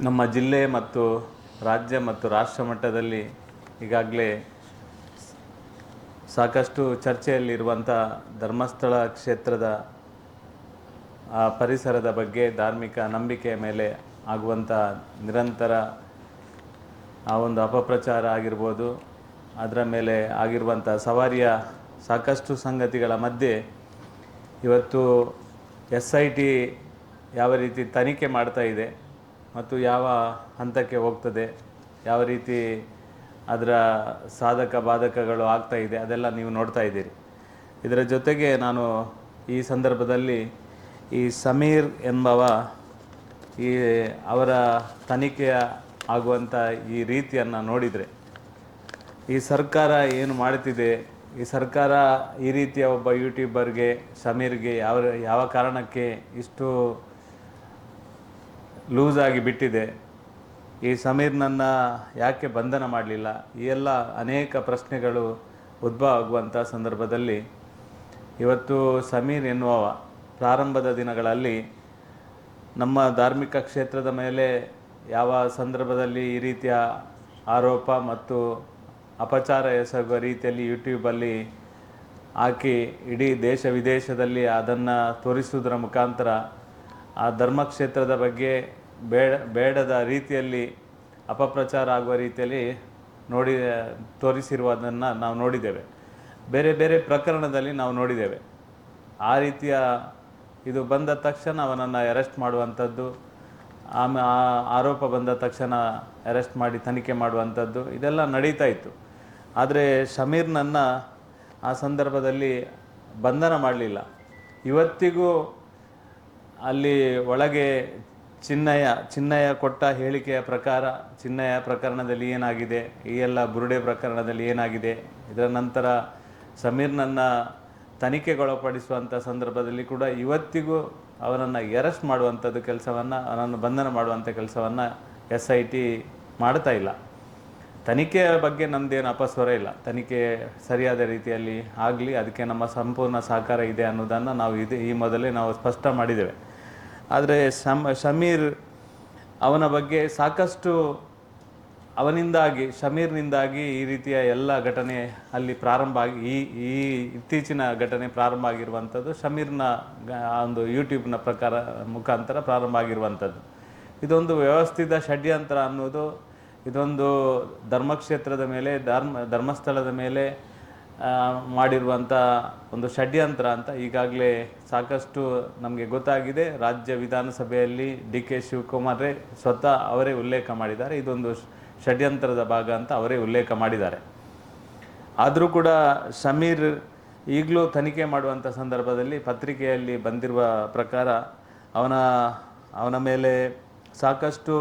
ನಮ್ಮ ಜಿಲ್ಲೆ ಮತ್ತು ರಾಜ್ಯ ಮತ್ತು ರಾಷ್ಟ್ರ ಮಟ್ಟದಲ್ಲಿ ಈಗಾಗಲೇ ಸಾಕಷ್ಟು ಚರ್ಚೆಯಲ್ಲಿರುವಂಥ ಧರ್ಮಸ್ಥಳ ಕ್ಷೇತ್ರದ, ಆ, ಪರಿಸರದ ಬಗ್ಗೆ ಧಾರ್ಮಿಕ ನಂಬಿಕೆಯ ಮೇಲೆ ಆಗುವಂಥ ನಿರಂತರ, ಆ, ಒಂದು ಅಪಪ್ರಚಾರ ಆಗಿರ್ಬೋದು. ಅದರ ಮೇಲೆ ಆಗಿರುವಂಥ ಸವಾರಿಯ ಸಾಕಷ್ಟು ಸಂಗತಿಗಳ ಮಧ್ಯೆ ಇವತ್ತು ಎಸ್ ಐ ಟಿ ಯಾವ ರೀತಿ ತನಿಖೆ ಮಾಡ್ತಾ ಇದೆ ಮತ್ತು ಯಾವ ಹಂತಕ್ಕೆ ಹೋಗ್ತದೆ, ಯಾವ ರೀತಿ ಅದರ ಸಾಧಕ ಬಾಧಕಗಳು ಆಗ್ತಾ ಇದೆ, ಅದೆಲ್ಲ ನೀವು ನೋಡ್ತಾ ಇದ್ದೀರಿ. ಇದರ ಜೊತೆಗೆ ನಾನು ಈ ಸಂದರ್ಭದಲ್ಲಿ ಈ ಸಮೀರ್ ಎಂಬವ ಈ ಅವರ ತನಿಖೆಯ ಆಗುವಂಥ ಈ ರೀತಿಯನ್ನು ನೋಡಿದರೆ, ಈ ಸರ್ಕಾರ ಏನು ಮಾಡುತ್ತಿದೆ, ಈ ಸರ್ಕಾರ ಈ ರೀತಿಯ ಒಬ್ಬ ಯೂಟ್ಯೂಬರ್ಗೆ ಸಮೀರ್ಗೆ ಯಾವ ಯಾವ ಕಾರಣಕ್ಕೆ ಇಷ್ಟು ಲೂಸ್ ಆಗಿ ಬಿಟ್ಟಿದೆ. ಈ ಸಮೀರ್ನನ್ನು ಯಾಕೆ ಬಂಧನ ಮಾಡಲಿಲ್ಲ? ಈ ಎಲ್ಲ ಅನೇಕ ಪ್ರಶ್ನೆಗಳು ಉದ್ಭವ ಆಗುವಂಥ ಸಂದರ್ಭದಲ್ಲಿ ಇವತ್ತು ಸಮೀರ್ ಎನ್ನುವವ ಪ್ರಾರಂಭದ ದಿನಗಳಲ್ಲಿ ನಮ್ಮ ಧಾರ್ಮಿಕ ಕ್ಷೇತ್ರದ ಮೇಲೆ ಯಾವ ಸಂದರ್ಭದಲ್ಲಿ ಈ ರೀತಿಯ ಆರೋಪ ಮತ್ತು ಅಪಚಾರ ಎಸಗುವ ರೀತಿಯಲ್ಲಿ ಯೂಟ್ಯೂಬಲ್ಲಿ ಹಾಕಿ ಇಡೀ ದೇಶ ವಿದೇಶದಲ್ಲಿ ಅದನ್ನು ತೋರಿಸುವುದರ ಮುಖಾಂತರ ಆ ಧರ್ಮಕ್ಷೇತ್ರದ ಬಗ್ಗೆ ಬೇಡ, ಬೇಡದ ರೀತಿಯಲ್ಲಿ ಅಪಪ್ರಚಾರ ಆಗುವ ರೀತಿಯಲ್ಲಿ ನೋಡಿ, ತೋರಿಸಿರುವುದನ್ನು ನಾವು ನೋಡಿದ್ದೇವೆ. ಬೇರೆ ಬೇರೆ ಪ್ರಕರಣದಲ್ಲಿ ನಾವು ನೋಡಿದ್ದೇವೆ. ಆ ರೀತಿಯ ಇದು ಬಂದ ತಕ್ಷಣ ಅವನನ್ನು ಅರೆಸ್ಟ್ ಮಾಡುವಂಥದ್ದು, ಆಮೆ ಆರೋಪ ಬಂದ ತಕ್ಷಣ ಅರೆಸ್ಟ್ ಮಾಡಿ ತನಿಖೆ ಮಾಡುವಂಥದ್ದು, ಇದೆಲ್ಲ ನಡೀತಾ ಇತ್ತು. ಆದರೆ ಶಮೀರ್ನನ್ನು ಆ ಸಂದರ್ಭದಲ್ಲಿ ಬಂಧನ ಮಾಡಲಿಲ್ಲ. ಇವತ್ತಿಗೂ ಅಲ್ಲಿ ಒಳಗೆ ಚಿನ್ನಯ್ಯ ಚಿನ್ನಯ ಕೊಟ್ಟ ಹೇಳಿಕೆಯ ಪ್ರಕಾರ ಚಿನ್ನಯ ಪ್ರಕರಣದಲ್ಲಿ ಏನಾಗಿದೆ, ಈ ಎಲ್ಲ ಬುರುಡೆ ಪ್ರಕರಣದಲ್ಲಿ ಏನಾಗಿದೆ, ಇದರ ನಂತರ ಸಮೀರ್ನನ್ನು ತನಿಖೆಗೊಳಪಡಿಸುವಂಥ ಸಂದರ್ಭದಲ್ಲಿ ಕೂಡ ಇವತ್ತಿಗೂ ಅವನನ್ನು ಅರೆಸ್ಟ್ ಮಾಡುವಂಥದ್ದು ಕೆಲಸವನ್ನು, ಅವನನ್ನು ಬಂಧನ ಮಾಡುವಂಥ ಕೆಲಸವನ್ನು ಎಸ್ ಐ ಟಿ ಮಾಡ್ತಾ ಇಲ್ಲ. ತನಿಖೆಯ ಬಗ್ಗೆ ನಮ್ಮದೇನು ಅಪಸ್ವರ ಇಲ್ಲ. ತನಿಖೆ ಸರಿಯಾದ ರೀತಿಯಲ್ಲಿ ಆಗಲಿ, ಅದಕ್ಕೆ ನಮ್ಮ ಸಂಪೂರ್ಣ ಸಹಕಾರ ಇದೆ ಅನ್ನೋದನ್ನು ನಾವು ಇದು ಈ ಮೊದಲೇ ನಾವು ಸ್ಪಷ್ಟ ಮಾಡಿದ್ದೇವೆ. ಆದರೆ ಶಮ್ ಶಮೀರ್ ಅವನ ಬಗ್ಗೆ ಸಾಕಷ್ಟು ಅವನಿಂದಾಗಿ, ಶಮೀರ್ನಿಂದಾಗಿ ಈ ರೀತಿಯ ಎಲ್ಲ ಘಟನೆ ಅಲ್ಲಿ ಪ್ರಾರಂಭ ಆಗಿ, ಈ ಈ ಇತ್ತೀಚಿನ ಘಟನೆ ಪ್ರಾರಂಭ ಆಗಿರುವಂಥದ್ದು ಶಮೀರ್ನ ಒಂದು ಯೂಟ್ಯೂಬ್ನ ಪ್ರಕಾರ ಮುಖಾಂತರ ಪ್ರಾರಂಭ ಆಗಿರುವಂಥದ್ದು. ಇದೊಂದು ವ್ಯವಸ್ಥಿತ ಷಡ್ಯಂತ್ರ ಅನ್ನೋದು, ಇದೊಂದು ಧರ್ಮಕ್ಷೇತ್ರದ ಮೇಲೆ, ಧರ್ಮ, ಧರ್ಮಸ್ಥಳದ ಮೇಲೆ ಮಾಡಿರುವಂಥ ಒಂದು ಷಡ್ಯಂತ್ರ ಅಂತ ಈಗಾಗಲೇ ಸಾಕಷ್ಟು ನಮಗೆ ಗೊತ್ತಾಗಿದೆ. ರಾಜ್ಯ ವಿಧಾನಸಭೆಯಲ್ಲಿ ಡಿ ಕೆ ಶಿವಕುಮಾರೇ ಸ್ವತಃ ಅವರೇ ಉಲ್ಲೇಖ ಮಾಡಿದ್ದಾರೆ. ಇದೊಂದು ಷಡ್ಯಂತ್ರದ ಭಾಗ ಅಂತ ಅವರೇ ಉಲ್ಲೇಖ ಮಾಡಿದ್ದಾರೆ. ಆದರೂ ಕೂಡ ಸಮೀರ್ ಈಗಲೂ ತನಿಖೆ ಮಾಡುವಂಥ ಸಂದರ್ಭದಲ್ಲಿ ಪತ್ರಿಕೆಯಲ್ಲಿ ಬಂದಿರುವ ಪ್ರಕಾರ ಅವನ ಅವನ ಮೇಲೆ ಸಾಕಷ್ಟು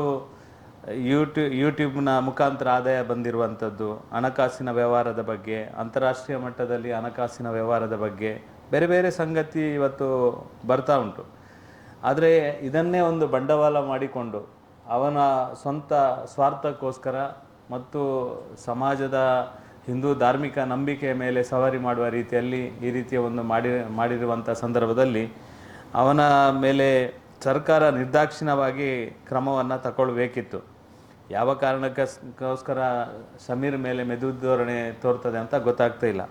ಯೂಟ್ಯೂ ಯೂಟ್ಯೂಬ್ನ ಮುಖಾಂತರ ಆದಾಯ ಬಂದಿರುವಂಥದ್ದು, ಹಣಕಾಸಿನ ವ್ಯವಹಾರದ ಬಗ್ಗೆ, ಅಂತಾರಾಷ್ಟ್ರೀಯ ಮಟ್ಟದಲ್ಲಿ ಹಣಕಾಸಿನ ವ್ಯವಹಾರದ ಬಗ್ಗೆ, ಬೇರೆ ಬೇರೆ ಸಂಗತಿ ಇವತ್ತು ಬರ್ತಾ ಉಂಟು. ಆದರೆ ಇದನ್ನೇ ಒಂದು ಬಂಡವಾಳ ಮಾಡಿಕೊಂಡು ಅವನ ಸ್ವಂತ ಸ್ವಾರ್ಥಕ್ಕೋಸ್ಕರ ಮತ್ತು ಸಮಾಜದ ಹಿಂದೂ ಧಾರ್ಮಿಕ ನಂಬಿಕೆಯ ಮೇಲೆ ಸವಾರಿ ಮಾಡುವ ರೀತಿಯಲ್ಲಿ ಈ ರೀತಿಯ ಒಂದು ಮಾಡಿ, ಮಾಡಿರುವಂಥ ಸಂದರ್ಭದಲ್ಲಿ ಅವನ ಮೇಲೆ ಸರ್ಕಾರ ನಿರ್ದಾಕ್ಷಿಣ್ಯವಾಗಿ ಕ್ರಮವನ್ನು ತಗೊಳ್ಬೇಕಿತ್ತು. ಯಾವ ಕಾರಣಕ್ಕೋಸ್ಕರ ಸಮೀರ್ ಮೇಲೆ ಮೆದು ಧೋರಣೆ ತೋರ್ತದೆ ಅಂತ ಗೊತ್ತಾಗ್ತಾ ಇಲ್ಲ.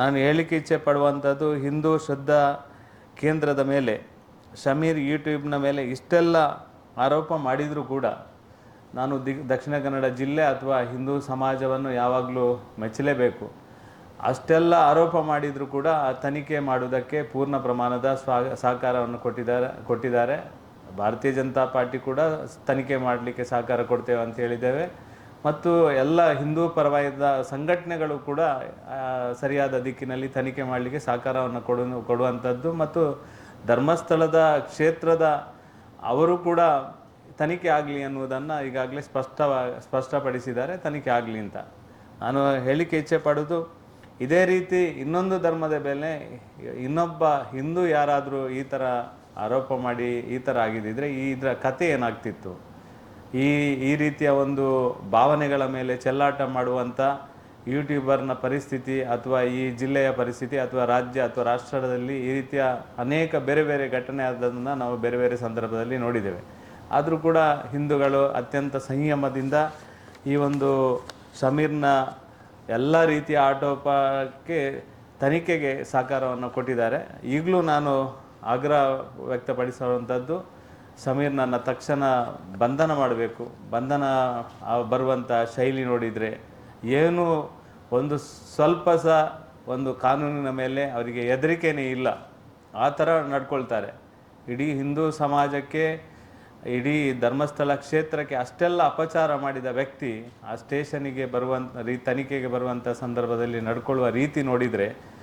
ನಾನು ಹೇಳಿಕೆ ಇಚ್ಛೆ ಪಡುವಂಥದ್ದು ಹಿಂದೂ ಶ್ರದ್ಧಾ ಕೇಂದ್ರದ ಮೇಲೆ, ಸಮೀರ್ ಯೂಟ್ಯೂಬ್ನ ಮೇಲೆ ಇಷ್ಟೆಲ್ಲ ಆರೋಪ ಮಾಡಿದರೂ ಕೂಡ ನಾನು ದಿ ದಕ್ಷಿಣ ಕನ್ನಡ ಜಿಲ್ಲೆ ಅಥವಾ ಹಿಂದೂ ಸಮಾಜವನ್ನು ಯಾವಾಗಲೂ ಮೆಚ್ಚಲೇಬೇಕು. ಅಷ್ಟೆಲ್ಲ ಆರೋಪ ಮಾಡಿದರೂ ಕೂಡ ಆ ತನಿಖೆ ಮಾಡುವುದಕ್ಕೆ ಪೂರ್ಣ ಪ್ರಮಾಣದ ಸ್ವಾ ಸಹಕಾರವನ್ನು ಕೊಟ್ಟಿದ್ದಾರೆ ಕೊಟ್ಟಿದ್ದಾರೆ. ಭಾರತೀಯ ಜನತಾ ಪಾರ್ಟಿ ಕೂಡ ತನಿಖೆ ಮಾಡಲಿಕ್ಕೆ ಸಹಕಾರ ಕೊಡ್ತೇವೆ ಅಂತ ಹೇಳಿದ್ದೇವೆ. ಮತ್ತು ಎಲ್ಲ ಹಿಂದೂ ಪರವಾದ ಸಂಘಟನೆಗಳು ಕೂಡ ಸರಿಯಾದ ದಿಕ್ಕಿನಲ್ಲಿ ತನಿಖೆ ಮಾಡಲಿಕ್ಕೆ ಸಹಕಾರವನ್ನು ಕೊಡು ಕೊಡುವಂಥದ್ದು. ಮತ್ತು ಧರ್ಮಸ್ಥಳದ ಕ್ಷೇತ್ರದ ಅವರು ಕೂಡ ತನಿಖೆ ಆಗಲಿ ಅನ್ನುವುದನ್ನು ಈಗಾಗಲೇ ಸ್ಪಷ್ಟವಾ, ಸ್ಪಷ್ಟಪಡಿಸಿದ್ದಾರೆ. ತನಿಖೆ ಆಗಲಿ ಅಂತ. ನಾನು ಹೇಳಿಕೆ ಇಚ್ಛೆ ಪಡೋದು, ಇದೇ ರೀತಿ ಇನ್ನೊಂದು ಧರ್ಮದ ಮೇಲೆ ಇನ್ನೊಬ್ಬ ಹಿಂದೂ ಯಾರಾದರೂ ಈ ಥರ ಆರೋಪ ಮಾಡಿ ಈ ಥರ ಆಗಿದ್ದಿದ್ರೆ ಈ ಇದರ ಕತೆ ಏನಾಗ್ತಿತ್ತು? ಈ ಈ ರೀತಿಯ ಒಂದು ಭಾವನೆಗಳ ಮೇಲೆ ಚೆಲ್ಲಾಟ ಮಾಡುವಂಥ ಯೂಟ್ಯೂಬರ್ನ ಪರಿಸ್ಥಿತಿ ಅಥವಾ ಈ ಜಿಲ್ಲೆಯ ಪರಿಸ್ಥಿತಿ ಅಥವಾ ರಾಜ್ಯ ಅಥವಾ ರಾಷ್ಟ್ರದಲ್ಲಿ ಈ ರೀತಿಯ ಅನೇಕ ಬೇರೆ ಬೇರೆ ಘಟನೆ ಆದದನ್ನು ನಾವು ಬೇರೆ ಬೇರೆ ಸಂದರ್ಭದಲ್ಲಿ ನೋಡಿದ್ದೇವೆ. ಆದರೂ ಕೂಡ ಹಿಂದೂಗಳು ಅತ್ಯಂತ ಸಂಯಮದಿಂದ ಈ ಒಂದು ಸಮೀರ್ನ ಎಲ್ಲ ರೀತಿಯ ಆಟೋಪಕ್ಕೆ ತನಿಖೆಗೆ ಸಹಕಾರವನ್ನು ಕೊಟ್ಟಿದ್ದಾರೆ. ಈಗಲೂ ನಾನು ಆಗ್ರಹ ವ್ಯಕ್ತಪಡಿಸುವಂಥದ್ದು. ಸಮೀರ್ನನ್ನು ತಕ್ಷಣ ಬಂಧನ ಮಾಡಬೇಕು. ಬಂಧನ ಬರುವಂಥ ಶೈಲಿ ನೋಡಿದರೆ ಏನು ಒಂದು ಸ್ವಲ್ಪ ಸಹ ಒಂದು ಕಾನೂನಿನ ಮೇಲೆ ಅವರಿಗೆ ಹೆದರಿಕೆನೇ ಇಲ್ಲ. ಆ ಥರ ನಡ್ಕೊಳ್ತಾರೆ. ಇಡೀ ಹಿಂದೂ ಸಮಾಜಕ್ಕೆ, ಇಡೀ ಧರ್ಮಸ್ಥಳ ಕ್ಷೇತ್ರಕ್ಕೆ ಅಷ್ಟೆಲ್ಲ ಅಪಚಾರ ಮಾಡಿದ ವ್ಯಕ್ತಿ ಆ ಸ್ಟೇಷನಿಗೆ ಬರುವಂಥ ರೀ ತನಿಖೆಗೆ ಬರುವಂಥ ಸಂದರ್ಭದಲ್ಲಿ ನಡ್ಕೊಳ್ಳುವ ರೀತಿ ನೋಡಿದರೆ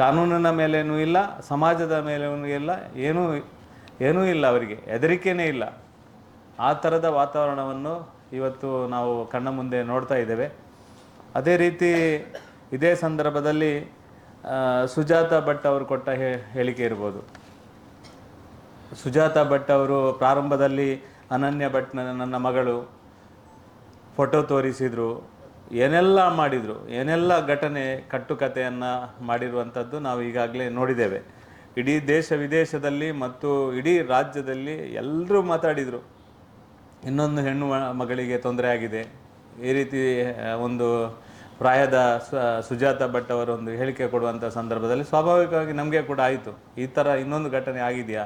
ಕಾನೂನಿನ ಮೇಲೇನೂ ಇಲ್ಲ, ಸಮಾಜದ ಮೇಲೇನೂ ಇಲ್ಲ, ಏನೂ ಏನೂ ಇಲ್ಲ ಅವರಿಗೆ, ಹೆದರಿಕೆನೇ ಇಲ್ಲ. ಆ ಥರದ ವಾತಾವರಣವನ್ನು ಇವತ್ತು ನಾವು ಕಣ್ಣ ಮುಂದೆ ನೋಡ್ತಾ ಇದ್ದೇವೆ. ಅದೇ ರೀತಿ ಇದೇ ಸಂದರ್ಭದಲ್ಲಿ ಸುಜಾತ ಭಟ್ ಅವರು ಕೊಟ್ಟ ಹೇಳಿಕೆ ಇರ್ಬೋದು. ಸುಜಾತ ಭಟ್ ಅವರು ಪ್ರಾರಂಭದಲ್ಲಿ ಅನನ್ಯ ಭಟ್ನ ನನ್ನ ಮಗಳು, ಫೋಟೋ ತೋರಿಸಿದರು. ಏನೆಲ್ಲ ಮಾಡಿದರು, ಏನೆಲ್ಲ ಘಟನೆ ಕಟ್ಟುಕತೆಯನ್ನು ಮಾಡಿರುವಂಥದ್ದು ನಾವು ಈಗಾಗಲೇ ನೋಡಿದ್ದೇವೆ. ಇಡೀ ದೇಶ ವಿದೇಶದಲ್ಲಿ ಮತ್ತು ಇಡೀ ರಾಜ್ಯದಲ್ಲಿ ಎಲ್ಲರೂ ಮಾತಾಡಿದರು. ಇನ್ನೊಂದು ಹೆಣ್ಣು ಮಗಳಿಗೆ ತೊಂದರೆ ಆಗಿದೆ. ಈ ರೀತಿ ಒಂದು ಪ್ರಾಯದ ಸುಜಾತ ಭಟ್ ಅವರು ಒಂದು ಹೇಳಿಕೆ ಕೊಡುವಂಥ ಸಂದರ್ಭದಲ್ಲಿ ಸ್ವಾಭಾವಿಕವಾಗಿ ನಮಗೆ ಕೂಡ ಆಯಿತು. ಈ ಥರ ಇನ್ನೊಂದು ಘಟನೆ ಆಗಿದೆಯಾ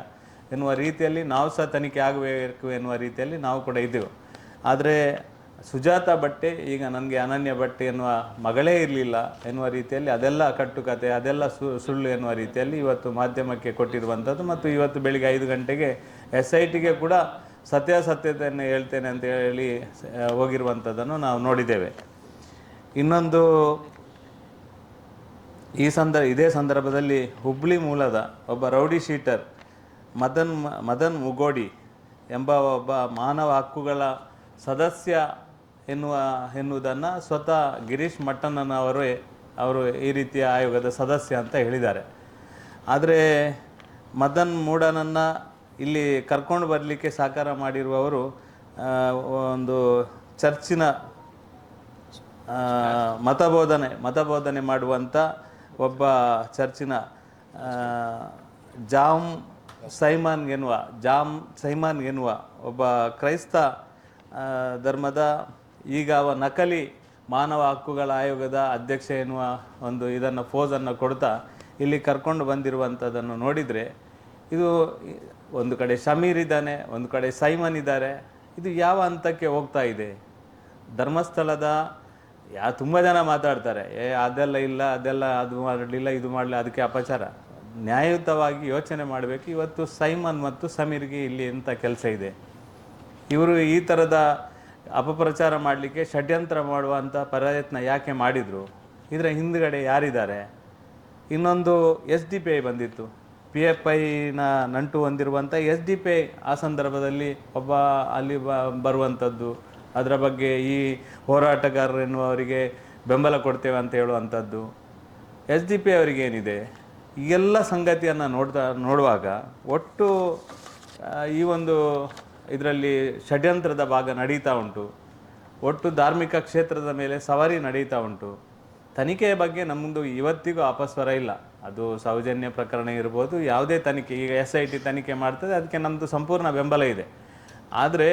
ಎನ್ನುವ ರೀತಿಯಲ್ಲಿ ನಾವು ಸಹ ತನಿಖೆ ಆಗಬೇಕು ಎನ್ನುವ ರೀತಿಯಲ್ಲಿ ನಾವು ಕೂಡ ಇದ್ದೆವು. ಆದರೆ ಸುಜಾತ ಬಟ್ಟೆ ಈಗ ನನಗೆ ಅನನ್ಯ ಬಟ್ಟೆ ಎನ್ನುವ ಮಗಳೇ ಇರಲಿಲ್ಲ ಎನ್ನುವ ರೀತಿಯಲ್ಲಿ ಅದೆಲ್ಲ ಕಟ್ಟುಕತೆ, ಅದೆಲ್ಲ ಸುಳ್ಳು ಎನ್ನುವ ರೀತಿಯಲ್ಲಿ ಇವತ್ತು ಮಾಧ್ಯಮಕ್ಕೆ ಕೊಟ್ಟಿರುವಂಥದ್ದು ಮತ್ತು ಇವತ್ತು ಬೆಳಿಗ್ಗೆ ಐದು ಗಂಟೆಗೆ ಎಸ್ ಐ ಟಿಗೆ ಕೂಡ ಸತ್ಯಾಸತ್ಯತೆಯನ್ನು ಹೇಳ್ತೇನೆ ಅಂತ ಹೇಳಿ ಹೋಗಿರುವಂಥದ್ದನ್ನು ನಾವು ನೋಡಿದ್ದೇವೆ. ಇನ್ನೊಂದು, ಈ ಸಂದರ್ಭ ಇದೇ ಸಂದರ್ಭದಲ್ಲಿ ಹುಬ್ಳಿ ಮೂಲದ ಒಬ್ಬ ರೌಡಿ ಶೀಟರ್ ಮದನ್ ಮದನ್ ಮುಗೋಡಿ ಎಂಬ ಒಬ್ಬ ಮಾನವ ಹಕ್ಕುಗಳ ಸದಸ್ಯ ಎನ್ನುವ, ಎನ್ನುವುದನ್ನು ಸ್ವತಃ ಗಿರೀಶ್ ಮಟ್ಟಣ್ಣನವರೇ, ಅವರು ಈ ರೀತಿಯ ಆಯೋಗದ ಸದಸ್ಯ ಅಂತ ಹೇಳಿದ್ದಾರೆ. ಆದರೆ ಮದನ್ ಮೂಡನನ್ನು ಇಲ್ಲಿ ಕರ್ಕೊಂಡು ಬರಲಿಕ್ಕೆ ಸಹಕಾರ ಮಾಡಿರುವವರು ಒಂದು ಚರ್ಚಿನ ಮತಬೋಧನೆ ಮತಬೋಧನೆ ಮಾಡುವಂಥ ಒಬ್ಬ ಚರ್ಚಿನ ಜಾಮ್ ಸೈಮಾನ್ ಎನ್ನುವ, ಜಾಮ್ ಸೈಮಾನ್ ಎನ್ನುವ ಒಬ್ಬ ಕ್ರೈಸ್ತ ಧರ್ಮದ ಈಗ ಅವ ನಕಲಿ ಮಾನವ ಹಕ್ಕುಗಳ ಆಯೋಗದ ಅಧ್ಯಕ್ಷ ಎನ್ನುವ ಒಂದು ಇದನ್ನು ಫೋಸನ್ನು ಕೊಡ್ತಾ ಇಲ್ಲಿ ಕರ್ಕೊಂಡು ಬಂದಿರುವಂಥದ್ದನ್ನು ನೋಡಿದರೆ ಇದು ಒಂದು ಕಡೆ ಶಮೀರ್ ಇದ್ದಾನೆ, ಒಂದು ಕಡೆ ಸೈಮನ್ ಇದ್ದಾರೆ. ಇದು ಯಾವ ಹಂತಕ್ಕೆ ಹೋಗ್ತಾ ಇದೆ? ಧರ್ಮಸ್ಥಳದ, ಯಾ ತುಂಬ ಜನ ಮಾತಾಡ್ತಾರೆ, ಏ, ಅದೆಲ್ಲ ಇಲ್ಲ, ಅದೆಲ್ಲ ಅದು ಮಾಡಲಿಲ್ಲ, ಇದು ಮಾಡಲಿಲ್ಲ, ಅದಕ್ಕೆ ಅಪಚಾರ. ನ್ಯಾಯಯುತವಾಗಿ ಯೋಚನೆ ಮಾಡಬೇಕು. ಇವತ್ತು ಸೈಮನ್ ಮತ್ತು ಸಮೀರ್ಗೆ ಇಲ್ಲಿ ಎಂಥ ಕೆಲಸ ಇದೆ? ಇವರು ಈ ಥರದ ಅಪಪ್ರಚಾರ ಮಾಡಲಿಕ್ಕೆ ಷಡ್ಯಂತ್ರ ಮಾಡುವಂಥ ಪ್ರಯತ್ನ ಯಾಕೆ ಮಾಡಿದರು? ಇದರ ಹಿಂದುಗಡೆ ಯಾರಿದ್ದಾರೆ? ಇನ್ನೊಂದು ಎಸ್ ಡಿ ಪಿ ಐ ಬಂದಿತ್ತು. ಪಿ ಎಫ್ ಐನ ನಂಟು ಹೊಂದಿರುವಂಥ ಎಸ್ ಡಿ ಪಿ ಐ ಆ ಸಂದರ್ಭದಲ್ಲಿ ಒಬ್ಬ ಅಲ್ಲಿ ಬ ಬರುವಂಥದ್ದು ಅದರ ಬಗ್ಗೆ ಈ ಹೋರಾಟಗಾರರು ಎನ್ನುವರಿಗೆ ಬೆಂಬಲ ಕೊಡ್ತೇವೆ ಅಂತ ಹೇಳುವಂಥದ್ದು ಎಸ್ ಡಿ ಪಿ ಅವರಿಗೆ ಏನಿದೆ ಈ ಎಲ್ಲ ಸಂಗತಿಯನ್ನು ನೋಡ್ತಾ, ನೋಡುವಾಗ ಒಟ್ಟು ಈ ಒಂದು ಇದರಲ್ಲಿ ಷಡ್ಯಂತ್ರದ ಭಾಗ ನಡೀತಾ ಉಂಟು. ಒಟ್ಟು ಧಾರ್ಮಿಕ ಕ್ಷೇತ್ರದ ಮೇಲೆ ಸವಾರಿ ನಡೀತಾ ಉಂಟು. ತನಿಖೆಯ ಬಗ್ಗೆ ನಮ್ಮದು ಇವತ್ತಿಗೂ ಅಪಸ್ವರ ಇಲ್ಲ. ಅದು ಸೌಜನ್ಯ ಪ್ರಕರಣ ಇರ್ಬೋದು, ಯಾವುದೇ ತನಿಖೆ. ಈಗ ಎಸ್ ಐ ಟಿ ತನಿಖೆ ಮಾಡ್ತದೆ, ಅದಕ್ಕೆ ನಮ್ಮದು ಸಂಪೂರ್ಣ ಬೆಂಬಲ ಇದೆ. ಆದರೆ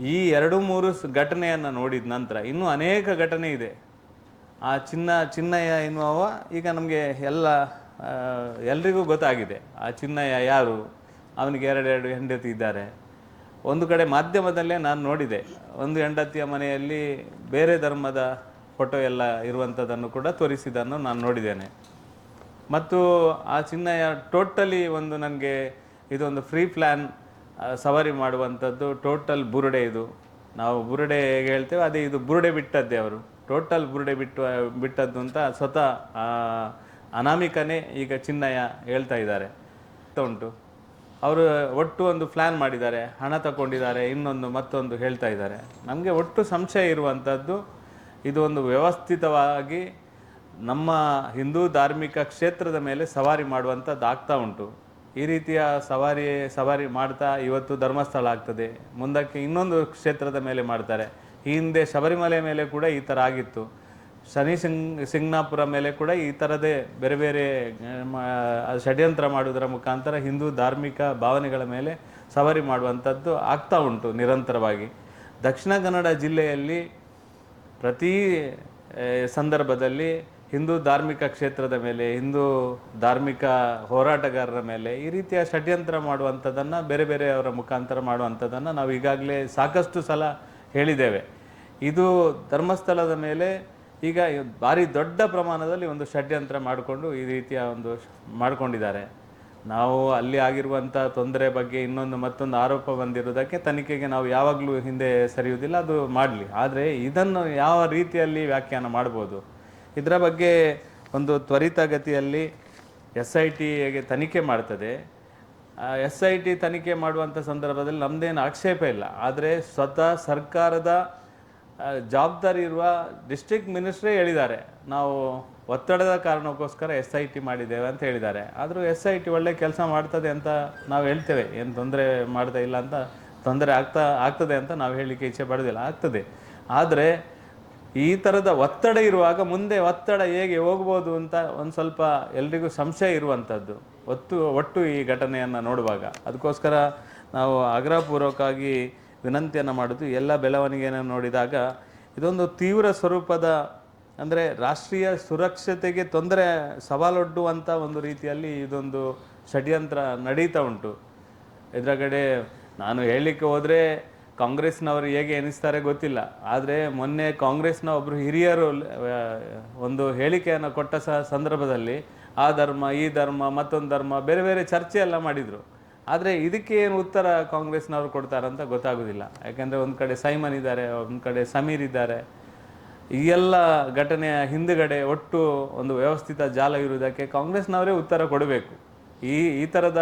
ಈ ಎರಡು ಮೂರು ಘಟನೆಯನ್ನು ನೋಡಿದ ನಂತರ ಇನ್ನೂ ಅನೇಕ ಘಟನೆ ಇದೆ. ಆ ಚಿನ್ನ, ಚಿನ್ನಯ್ಯ ಎನ್ನುವ ಈಗ ನಮಗೆ ಎಲ್ಲ ಎಲ್ರಿಗೂ ಗೊತ್ತಾಗಿದೆ. ಆ ಚಿನ್ನಯ್ಯ ಯಾರು? ಅವನಿಗೆ ಎರಡೆರಡು ಹೆಂಡತಿ ಇದ್ದಾರೆ. ಒಂದು ಕಡೆ ಮಾಧ್ಯಮದಲ್ಲೇ ನಾನು ನೋಡಿದೆ. ಒಂದು ಹೆಂಡತಿಯ ಮನೆಯಲ್ಲಿ ಬೇರೆ ಧರ್ಮದ ಫೋಟೋ ಎಲ್ಲ ಇರುವಂಥದ್ದನ್ನು ಕೂಡ ತೋರಿಸಿದ್ದನ್ನು ನಾನು ನೋಡಿದ್ದೇನೆ. ಮತ್ತು ಆ ಚಿನ್ನಯ್ಯ ಟೋಟಲಿ ಒಂದು ನನಗೆ ಇದೊಂದು ಫ್ರೀ ಪ್ಲ್ಯಾನ್ ಸವಾರಿ ಮಾಡುವಂಥದ್ದು ಟೋಟಲ್ ಬುರುಡೆ ಇದು. ನಾವು ಬುರುಡೆ ಹೇಗೆ ಹೇಳ್ತೇವೆ, ಅದೇ ಇದು ಬುರುಡೆ ಬಿಟ್ಟದ್ದೇ ಅವರು. ಟೋಟಲ್ ಬುರುಡೆ ಬಿಟ್ಟು, ಬಿಟ್ಟದ್ದು ಅಂತ ಸ್ವತಃ ಅನಾಮಿಕನೇ ಈಗ ಚಿನ್ನಯ್ಯ ಹೇಳ್ತಾ ಇದ್ದಾರೆ. ಉಂಟು. ಅವರು ಒಟ್ಟು ಒಂದು ಪ್ಲ್ಯಾನ್ ಮಾಡಿದ್ದಾರೆ. ಹಣ ತಗೊಂಡಿದ್ದಾರೆ ಇನ್ನೊಂದು ಮತ್ತೊಂದು ಹೇಳ್ತಾ ಇದ್ದಾರೆ. ನಮಗೆ ಒಟ್ಟು ಸಂಶಯ ಇರುವಂಥದ್ದು ಇದು ಒಂದು ವ್ಯವಸ್ಥಿತವಾಗಿ ನಮ್ಮ ಹಿಂದೂ ಧಾರ್ಮಿಕ ಕ್ಷೇತ್ರದ ಮೇಲೆ ಸವಾರಿ ಮಾಡುವಂಥದ್ದು ಆಗ್ತಾ ಉಂಟು. ಈ ರೀತಿಯ ಸವಾರಿ ಸವಾರಿ ಮಾಡ್ತಾ ಇವತ್ತು ಧರ್ಮಸ್ಥಳ ಆಗ್ತದೆ. ಮುಂದಕ್ಕೆ ಇನ್ನೊಂದು ಕ್ಷೇತ್ರದ ಮೇಲೆ ಮಾಡ್ತಾರೆ. ಈ ಹಿಂದೆ ಶಬರಿಮಲೆ ಮೇಲೆ ಕೂಡ ಈ ಥರ ಆಗಿತ್ತು. ಶನಿ ಸಿಂಗ್, ಸಿಂಗ್ನಾಪುರ ಮೇಲೆ ಕೂಡ ಈ ಥರದೇ ಬೇರೆ ಬೇರೆ ಷಡ್ಯಂತ್ರ ಮಾಡುವುದರ ಮುಖಾಂತರ ಹಿಂದೂ ಧಾರ್ಮಿಕ ಭಾವನೆಗಳ ಮೇಲೆ ಸವಾರಿ ಮಾಡುವಂಥದ್ದು ಆಗ್ತಾ ಉಂಟು ನಿರಂತರವಾಗಿ. ದಕ್ಷಿಣ ಕನ್ನಡ ಜಿಲ್ಲೆಯಲ್ಲಿ ಪ್ರತಿ ಸಂದರ್ಭದಲ್ಲಿ ಹಿಂದೂ ಧಾರ್ಮಿಕ ಕ್ಷೇತ್ರದ ಮೇಲೆ, ಹಿಂದೂ ಧಾರ್ಮಿಕ ಹೋರಾಟಗಾರರ ಮೇಲೆ ಈ ರೀತಿಯ ಷಡ್ಯಂತ್ರ ಮಾಡುವಂಥದ್ದನ್ನು ಬೇರೆ ಬೇರೆಯವರ ಮುಖಾಂತರ ಮಾಡುವಂಥದ್ದನ್ನು ನಾವು ಈಗಾಗಲೇ ಸಾಕಷ್ಟು ಸಲ ಹೇಳಿದ್ದೇವೆ. ಇದು ಧರ್ಮಸ್ಥಳದ ಮೇಲೆ ಈಗ ಭಾರಿ ದೊಡ್ಡ ಪ್ರಮಾಣದಲ್ಲಿ ಒಂದು ಷಡ್ಯಂತ್ರ ಮಾಡಿಕೊಂಡು ಈ ರೀತಿಯ ಒಂದು ಮಾಡಿಕೊಂಡಿದ್ದಾರೆ. ನಾವು ಅಲ್ಲಿ ಆಗಿರುವಂಥ ತೊಂದರೆ ಬಗ್ಗೆ ಇನ್ನೊಂದು ಮತ್ತೊಂದು ಆರೋಪ ಬಂದಿರೋದಕ್ಕೆ ತನಿಖೆಗೆ ನಾವು ಯಾವಾಗಲೂ ಹಿಂದೆ ಸರಿಯುವುದಿಲ್ಲ, ಅದು ಮಾಡಲಿ. ಆದರೆ ಇದನ್ನು ಯಾವ ರೀತಿಯಲ್ಲಿ ವ್ಯಾಖ್ಯಾನ ಮಾಡ್ಬೋದು? ಇದರ ಬಗ್ಗೆ ಒಂದು ತ್ವರಿತಗತಿಯಲ್ಲಿ ಎಸ್ ಐ ಟಿಗೆ ತನಿಖೆ ಮಾಡ್ತದೆ. ಎಸ್ ಐ ಟಿ ತನಿಖೆ ಮಾಡುವಂಥ ಸಂದರ್ಭದಲ್ಲಿ ನಮ್ಮದೇನು ಆಕ್ಷೇಪ ಇಲ್ಲ. ಆದರೆ ಸ್ವತಃ ಸರ್ಕಾರದ ಜವಾಬ್ದಾರಿ ಇರುವ ಡಿಸ್ಟ್ರಿಕ್ಟ್ ಮಿನಿಸ್ಟ್ರೇ ಹೇಳಿದ್ದಾರೆ. ನಾವು ಒತ್ತಡದ ಕಾರಣಕ್ಕೋಸ್ಕರ ಎಸ್ ಐ ಟಿ ಮಾಡಿದ್ದೇವೆ ಅಂತ ಹೇಳಿದ್ದಾರೆ. ಆದರೂ ಎಸ್ ಐ ಟಿ ಒಳ್ಳೆ ಕೆಲಸ ಮಾಡ್ತದೆ ಅಂತ ನಾವು ಹೇಳ್ತೇವೆ. ಏನು ತೊಂದರೆ ಮಾಡ್ತಾ ಇಲ್ಲ ಅಂತ ತೊಂದರೆ ಆಗ್ತಾ, ಆಗ್ತದೆ ಅಂತ ನಾವು ಹೇಳಲಿಕ್ಕೆ ಇಚ್ಛೆ ಪಡೋದಿಲ್ಲ ಆಗ್ತದೆ. ಆದರೆ ಈ ಥರದ ಒತ್ತಡ ಇರುವಾಗ ಮುಂದೆ ಒತ್ತಡ ಹೇಗೆ ಹೋಗ್ಬೋದು ಅಂತ ಒಂದು ಸ್ವಲ್ಪ ಎಲ್ರಿಗೂ ಸಂಶಯ ಇರುವಂಥದ್ದು ಒತ್ತು, ಒಟ್ಟು ಈ ಘಟನೆಯನ್ನು ನೋಡುವಾಗ. ಅದಕ್ಕೋಸ್ಕರ ನಾವು ಆಗ್ರಹಪೂರ್ವಕವಾಗಿ ವಿನಂತಿಯನ್ನು ಮಾಡಿದ್ವಿ ಎಲ್ಲ ಬೆಳವಣಿಗೆಯನ್ನು ನೋಡಿದಾಗ ಇದೊಂದು ತೀವ್ರ ಸ್ವರೂಪದ, ಅಂದರೆ ರಾಷ್ಟ್ರೀಯ ಸುರಕ್ಷತೆಗೆ ತೊಂದರೆ ಸವಾಲೊಡ್ಡುವಂಥ ಒಂದು ರೀತಿಯಲ್ಲಿ ಇದೊಂದು ಷಡ್ಯಂತ್ರ ನಡೀತಾ ಉಂಟು. ಇದರಗಡೆ ನಾನು ಹೇಳಲಿಕ್ಕೆ ಹೋದರೆ ಕಾಂಗ್ರೆಸ್ನವರು ಹೇಗೆ ಎನಿಸ್ತಾರೆ ಗೊತ್ತಿಲ್ಲ. ಆದರೆ ಮೊನ್ನೆ ಕಾಂಗ್ರೆಸ್ನ ಒಬ್ಬರು ಹಿರಿಯರು ಒಂದು ಹೇಳಿಕೆಯನ್ನು ಕೊಟ್ಟ ಸಹ ಸಂದರ್ಭದಲ್ಲಿ ಆ ಧರ್ಮ, ಈ ಧರ್ಮ, ಮತ್ತೊಂದು ಧರ್ಮ, ಬೇರೆ ಬೇರೆ ಚರ್ಚೆ ಎಲ್ಲ ಮಾಡಿದರು. ಆದರೆ ಇದಕ್ಕೆ ಏನು ಉತ್ತರ ಕಾಂಗ್ರೆಸ್ನವರು ಕೊಡ್ತಾರಂತ ಗೊತ್ತಾಗೋದಿಲ್ಲ. ಯಾಕೆಂದರೆ ಒಂದು ಕಡೆ ಸೈಮನ್ ಇದ್ದಾರೆ, ಒಂದು ಕಡೆ ಸಮೀರ್ ಇದ್ದಾರೆ. ಈ ಎಲ್ಲ ಘಟನೆಯ ಹಿಂದುಗಡೆ ಒಟ್ಟು ಒಂದು ವ್ಯವಸ್ಥಿತ ಜಾಲ ಇರುವುದಕ್ಕೆ ಕಾಂಗ್ರೆಸ್ನವರೇ ಉತ್ತರ ಕೊಡಬೇಕು. ಈ ಈ ಥರದ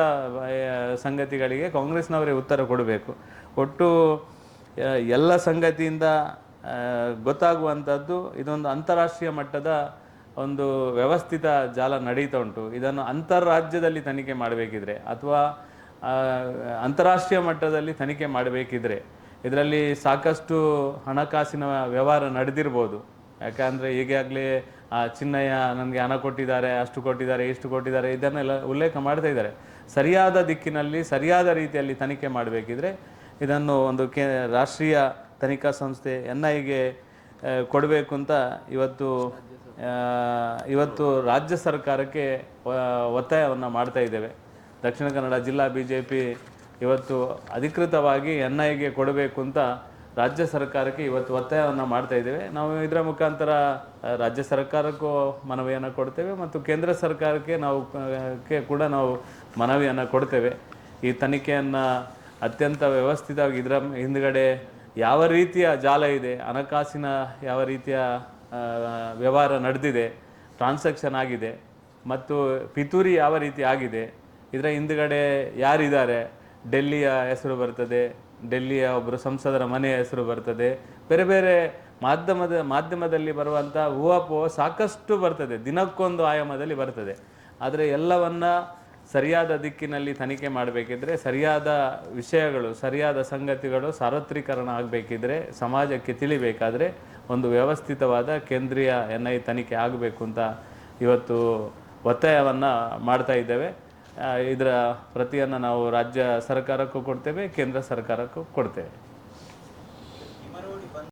ಸಂಗತಿಗಳಿಗೆ ಕಾಂಗ್ರೆಸ್ನವರೇ ಉತ್ತರ ಕೊಡಬೇಕು. ಒಟ್ಟು ಎಲ್ಲ ಸಂಗತಿಯಿಂದ ಗೊತ್ತಾಗುವಂಥದ್ದು ಇದೊಂದು ಅಂತಾರಾಷ್ಟ್ರೀಯ ಮಟ್ಟದ ಒಂದು ವ್ಯವಸ್ಥಿತ ಜಾಲ ನಡೀತಾ ಉಂಟು. ಇದನ್ನು ಅಂತಾರಾಜ್ಯದಲ್ಲಿ ತನಿಖೆ ಮಾಡಬೇಕಿದ್ರೆ, ಅಥವಾ ಅಂತಾರಾಷ್ಟ್ರೀಯ ಮಟ್ಟದಲ್ಲಿ ತನಿಖೆ ಮಾಡಬೇಕಿದ್ರೆ ಇದರಲ್ಲಿ ಸಾಕಷ್ಟು ಹಣಕಾಸಿನ ವ್ಯವಹಾರ ನಡೆದಿರ್ಬೋದು. ಯಾಕಂದರೆ ಈಗಾಗಲೇ, ಆ, ಚಿನ್ನಯ್ಯ ನನಗೆ ಹಣ ಕೊಟ್ಟಿದ್ದಾರೆ, ಅಷ್ಟು ಕೊಟ್ಟಿದ್ದಾರೆ, ಇಷ್ಟು ಕೊಟ್ಟಿದ್ದಾರೆ, ಇದನ್ನೆಲ್ಲ ಉಲ್ಲೇಖ ಮಾಡ್ತಾ ಇದ್ದಾರೆ. ಸರಿಯಾದ ದಿಕ್ಕಿನಲ್ಲಿ, ಸರಿಯಾದ ರೀತಿಯಲ್ಲಿ ತನಿಖೆ ಮಾಡಬೇಕಿದ್ರೆ ಇದನ್ನು ಒಂದು ಕೇ, ರಾಷ್ಟ್ರೀಯ ತನಿಖಾ ಸಂಸ್ಥೆ ಎನ್ ಐಗೆ ಕೊಡಬೇಕು ಅಂತ ಇವತ್ತು ಇವತ್ತು ರಾಜ್ಯ ಸರ್ಕಾರಕ್ಕೆ ಒತ್ತಾಯವನ್ನು ಮಾಡ್ತಾ ಇದ್ದೇವೆ. ದಕ್ಷಿಣ ಕನ್ನಡ ಜಿಲ್ಲಾ ಬಿ ಜೆ ಪಿ ಇವತ್ತು ಅಧಿಕೃತವಾಗಿ ಎನ್ ಐಗೆ ಕೊಡಬೇಕು ಅಂತ ರಾಜ್ಯ ಸರ್ಕಾರಕ್ಕೆ ಇವತ್ತು ಒತ್ತಾಯವನ್ನು ಮಾಡ್ತಾ ಇದ್ದೇವೆ. ನಾವು ಇದರ ಮುಖಾಂತರ ರಾಜ್ಯ ಸರ್ಕಾರಕ್ಕೂ ಮನವಿಯನ್ನು ಕೊಡ್ತೇವೆ ಮತ್ತು ಕೇಂದ್ರ ಸರ್ಕಾರಕ್ಕೆ ನಾವು ಕೂಡ ನಾವು ಮನವಿಯನ್ನು ಕೊಡ್ತೇವೆ. ಈ ತನಿಖೆಯನ್ನು ಅತ್ಯಂತ ವ್ಯವಸ್ಥಿತವಾಗಿ ಇದರ ಹಿಂದುಗಡೆ ಯಾವ ರೀತಿಯ ಜಾಲ ಇದೆ, ಹಣಕಾಸಿನ ಯಾವ ರೀತಿಯ ವ್ಯವಹಾರ ನಡೆದಿದೆ ಟ್ರಾನ್ಸಾಕ್ಷನ್ ಆಗಿದೆ, ಮತ್ತು ಪಿತೂರಿ ಯಾವ ರೀತಿ ಆಗಿದೆ ಇದರ ಹಿಂದುಗಡೆ ಯಾರಿದ್ದಾರೆ? ಡೆಲ್ಲಿಯ ಹೆಸರು ಬರ್ತದೆ, ಡೆಲ್ಲಿಯ ಒಬ್ಬರು ಸಂಸದರ ಮನೆಯ ಹೆಸರು ಬರ್ತದೆ. ಬೇರೆ ಬೇರೆ ಮಾಧ್ಯಮದ, ಮಾಧ್ಯಮದಲ್ಲಿ ಬರುವಂಥ ಹೂವಪೋ ಸಾಕಷ್ಟು ಬರ್ತದೆ, ದಿನಕ್ಕೊಂದು ಆಯಾಮದಲ್ಲಿ ಬರ್ತದೆ. ಆದರೆ ಎಲ್ಲವನ್ನ ಸರಿಯಾದ ದಿಕ್ಕಿನಲ್ಲಿ ತನಿಖೆ ಮಾಡಬೇಕಿದ್ರೆ, ಸರಿಯಾದ ವಿಷಯಗಳು, ಸರಿಯಾದ ಸಂಗತಿಗಳು ಸಾರ್ವತ್ರೀಕರಣ ಆಗಬೇಕಿದ್ರೆ, ಸಮಾಜಕ್ಕೆ ತಿಳಿಬೇಕಾದ್ರೆ ಒಂದು ವ್ಯವಸ್ಥಿತವಾದ ಕೇಂದ್ರೀಯ ಎನ್ ಐ ತನಿಖೆ ಆಗಬೇಕು ಅಂತ ಇವತ್ತು ಒತ್ತಾಯವನ್ನು ಮಾಡ್ತಾ ಇದ್ದೇವೆ. ಇದರ ಪ್ರತಿಯನ್ನು ನಾವು ರಾಜ್ಯ ಸರ್ಕಾರಕ್ಕೂ ಕೊಡ್ತೇವೆ ಕೇಂದ್ರ ಸರ್ಕಾರಕ್ಕೂ ಕೊಡ್ತೇವೆ.